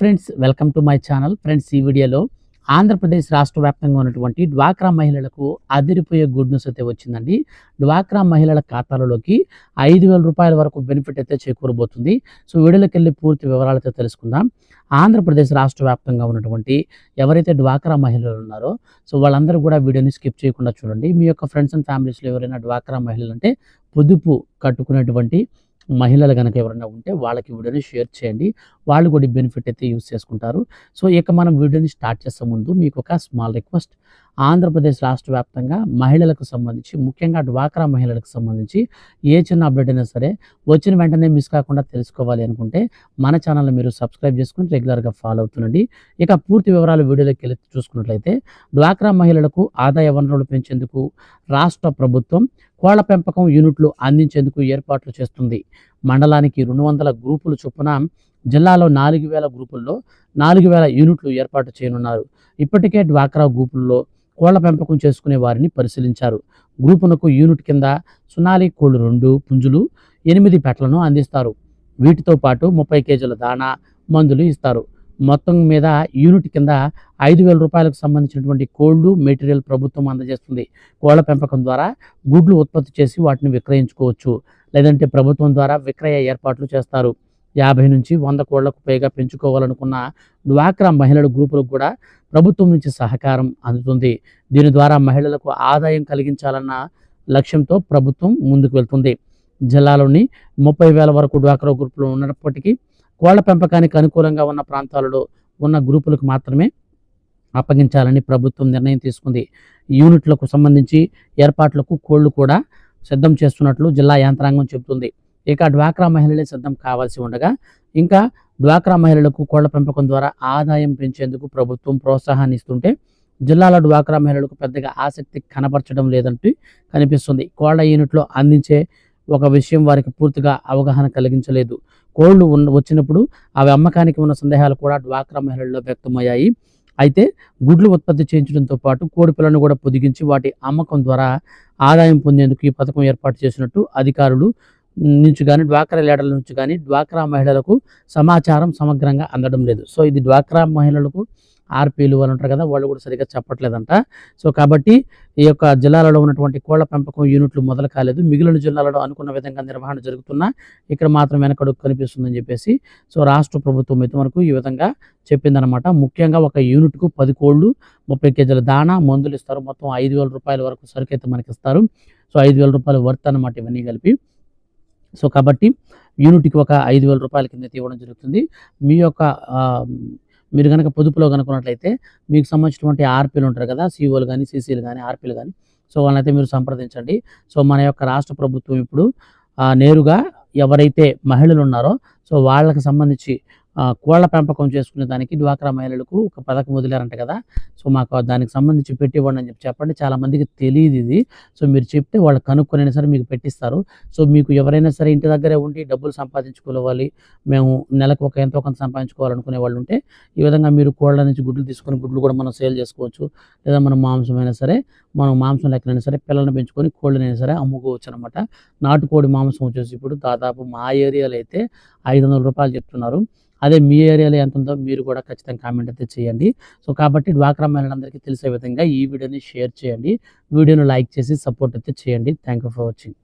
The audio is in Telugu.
Friends welcome to my channel. Friends ఈ వీడియోలో ఆంధ్రప్రదేశ్ రాష్ట్ర వ్యాప్తంగా ఉన్నటువంటి డ్వాక్రా మహిళలకు అదిరిపోయే గుడ్ న్యూస్ అయితే వచ్చిందండి. డ్వాక్రా మహిళల ఖాతాలలోకి ఐదు వేల రూపాయల వరకు బెనిఫిట్ అయితే చేకూరబోతుంది. సో వీడియోలోకి వెళ్ళి పూర్తి వివరాలతో తెలుసుకుందాం. ఆంధ్రప్రదేశ్ రాష్ట్ర వ్యాప్తంగా ఉన్నటువంటి ఎవరైతే డ్వాక్రా మహిళలు ఉన్నారో సో వాళ్ళందరూ కూడా వీడియోని స్కిప్ చేయకుండా చూడండి. మీ యొక్క ఫ్రెండ్స్ అండ్ ఫ్యామిలీస్లో ఎవరైనా డ్వాక్రా మహిళలు అంటే పొదుపు కట్టుకునేటువంటి మహిళలు కనుక ఎవరైనా ఉంటే వాళ్ళకి వీడియోని షేర్ చేయండి. వాళ్ళు కూడా బెనిఫిట్ అయితే యూస్ చేసుకుంటారు. సో ఇక మనం వీడియోని స్టార్ట్ చేసే ముందు మీకు ఒక స్మాల్ రిక్వెస్ట్. ఆంధ్రప్రదేశ్ రాష్ట్ర వ్యాప్తంగా మహిళలకు సంబంధించి ముఖ్యంగా డ్వాక్రా మహిళలకు సంబంధించి ఏ చిన్న అప్డేట్ అయినా సరే వచ్చిన వెంటనే మిస్ కాకుండా తెలుసుకోవాలి అనుకుంటే మన ఛానల్ని మీరు సబ్స్క్రైబ్ చేసుకుని రెగ్యులర్గా ఫాలో అవుతుండండి. ఇక పూర్తి వివరాలు వీడియోలోకి వెళ్ళి చూసుకున్నట్లయితే డ్వాక్రా మహిళలకు ఆదాయ వనరులు పెంచేందుకు రాష్ట్ర ప్రభుత్వం కోళ్ళ పెంపకం యూనిట్లు అందించేందుకు ఏర్పాట్లు చేస్తుంది. మండలానికి రెండు వందల గ్రూపులు చొప్పున జిల్లాలో నాలుగు వేల గ్రూపుల్లో నాలుగు వేల యూనిట్లు ఏర్పాటు చేయనున్నారు. ఇప్పటికే డ్వాక్రా గ్రూపుల్లో కోళ్ళ పెంపకం చేసుకునే వారిని పరిశీలించారు. గ్రూపునకు యూనిట్ కింద సునాలి కోళ్ళు రెండు పుంజులు ఎనిమిది పెట్టలను అందిస్తారు. వీటితో పాటు ముప్పై కేజీల దాణా మందులు ఇస్తారు. మొత్తం మీద యూనిట్ కింద ఐదు వేల రూపాయలకు సంబంధించినటువంటి కోళ్ళు మెటీరియల్ ప్రభుత్వం అందజేస్తుంది. కోళ్ళ పెంపకం ద్వారా గుడ్లు ఉత్పత్తి చేసి వాటిని విక్రయించుకోవచ్చు. లేదంటే ప్రభుత్వం ద్వారా విక్రయ ఏర్పాట్లు చేస్తారు. యాభై నుంచి వంద కోళ్ళకు పైగా పెంచుకోవాలనుకున్న డ్వాక్రా మహిళల గ్రూపులకు కూడా ప్రభుత్వం నుంచి సహకారం అందుతుంది. దీని ద్వారా మహిళలకు ఆదాయం కలిగించాలన్న లక్ష్యంతో ప్రభుత్వం ముందుకు వెళ్తుంది. జిల్లాలోని ముప్పై వేల వరకు డ్వాక్రా గ్రూపులు ఉన్నప్పటికీ కోళ్ళ పెంపకానికి అనుకూలంగా ఉన్న ప్రాంతాలలో ఉన్న గ్రూపులకు మాత్రమే అప్పగించాలని ప్రభుత్వం నిర్ణయం తీసుకుంది. యూనిట్లకు సంబంధించి ఏర్పాట్లకు కోళ్ళు కూడా సిద్ధం చేస్తున్నట్లు జిల్లా యంత్రాంగం చెబుతుంది. ఇక డ్వాక్రా మహిళలే సిద్ధం కావాల్సి ఉండగా ఇంకా డ్వాక్రా మహిళలకు కోళ్ళ పెంపకం ద్వారా ఆదాయం పెంచేందుకు ప్రభుత్వం ప్రోత్సాహాన్ని ఇస్తుంటే జిల్లాలో డ్వాక్రా మహిళలకు పెద్దగా ఆసక్తి కనపరచడం లేదంటూ కనిపిస్తుంది. కోళ్ళ యూనిట్లో అందించే ఒక విషయం వారికి పూర్తిగా అవగాహన కలిగించలేదు. కోళ్ళు ఉన్న వచ్చినప్పుడు అవి అమ్మకానికి ఉన్న సందేహాలు కూడా డ్వాక్రా మహిళల్లో వ్యక్తమయ్యాయి. అయితే గుడ్లు ఉత్పత్తి చేయించడంతో పాటు కోడి పిల్లను కూడా పొదిగించి వాటి అమ్మకం ద్వారా ఆదాయం పొందేందుకు ఈ పథకం ఏర్పాటు చేసినట్టు అధికారులు నుంచి కానీ డ్వాక్రా లీడర్ల నుంచి కానీ డ్వాక్రా మహిళలకు సమాచారం సమగ్రంగా అందడం లేదు. సో ఇది డ్వాక్రా మహిళలకు ఆర్పీలు అని ఉంటారు కదా వాళ్ళు కూడా సరిగ్గా చెప్పట్లేదంట. సో కాబట్టి ఈ యొక్క జిల్లాలలో ఉన్నటువంటి కోళ్ళ పెంపకం యూనిట్లు మొదలు కాలేదు. మిగిలిన జిల్లాలలో అనుకున్న విధంగా నిర్వహణ జరుగుతున్నా ఇక్కడ మాత్రం వెనకడుగు కనిపిస్తుందని చెప్పేసి సో రాష్ట్ర ప్రభుత్వం అయితే మనకు ఈ విధంగా చెప్పిందనమాట ముఖ్యంగా ఒక యూనిట్కు పది కోళ్ళు ముప్పై కేజీల దాణా మందులు ఇస్తారు. మొత్తం ఐదు వేల రూపాయల వరకు సరుకు అయితే మనకి ఇస్తారు సో ఐదు వేల రూపాయలు వర్త్ అనమాట ఇవన్నీ కలిపి. సో కాబట్టి యూనిట్కి ఒక ఐదు వేల రూపాయల కింద అయితే ఇవ్వడం జరుగుతుంది. మీ యొక్క మీరు కనుక పొదుపులో కనుక్కున్నట్లయితే మీకు సంబంధించినటువంటి ఆర్పీలు ఉంటారు కదా సిఓలు కానీ సీసీలు కానీ ఆర్పీలు కానీ సో వాళ్ళనైతే మీరు సంప్రదించండి. సో మన యొక్క రాష్ట్ర ప్రభుత్వం ఇప్పుడు నేరుగా ఎవరైతే మహిళలు ఉన్నారో సో వాళ్ళకి సంబంధించి కోళ్ళ పెంపకం చేసుకునే దానికి డ్వాక్రా మహిళలకు ఒక పథకం వదిలారంట కదా. సో మాకు దానికి సంబంధించి పెట్టివ్వండి అని చెప్పి చెప్పండి. చాలా మందికి తెలియదు ఇది. సో మీరు చెప్తే వాళ్ళు కనుక్కొనైనా సరే మీకు పెట్టిస్తారు. సో మీకు ఎవరైనా సరే ఇంటి దగ్గరే ఉండి డబ్బులు సంపాదించుకోవాలి మేము నెలకు ఒక ఎంతో కొంత సంపాదించుకోవాలనుకునే వాళ్ళు ఉంటే ఈ విధంగా మీరు కోళ్ళ నుంచి గుడ్లు తీసుకొని గుడ్లు కూడా మనం సేల్ చేసుకోవచ్చు. లేదా మనం మాంసం అయినా సరే మనం మాంసం లెక్కనైనా సరే పిల్లల్ని పెంచుకొని కోళ్ళనైనా సరే అమ్ముకోవచ్చు అనమాట నాటుకోడి మాంసం వచ్చేసి ఇప్పుడు దాదాపు మా ఏరియాలో అయితే ఐదు వందల రూపాయలు చెప్తున్నారు. అదే మీ ఏరియాలో ఎంత ఉందో మీరు కూడా ఖచ్చితంగా కామెంట్ అయితే చేయండి. సో కాబట్టి డ్వాక్రా మహిళలందరికీ తెలిసే విధంగా ఈ వీడియోని షేర్ చేయండి. వీడియోని లైక్ చేసి సపోర్ట్ అయితే చేయండి. Thank you for watching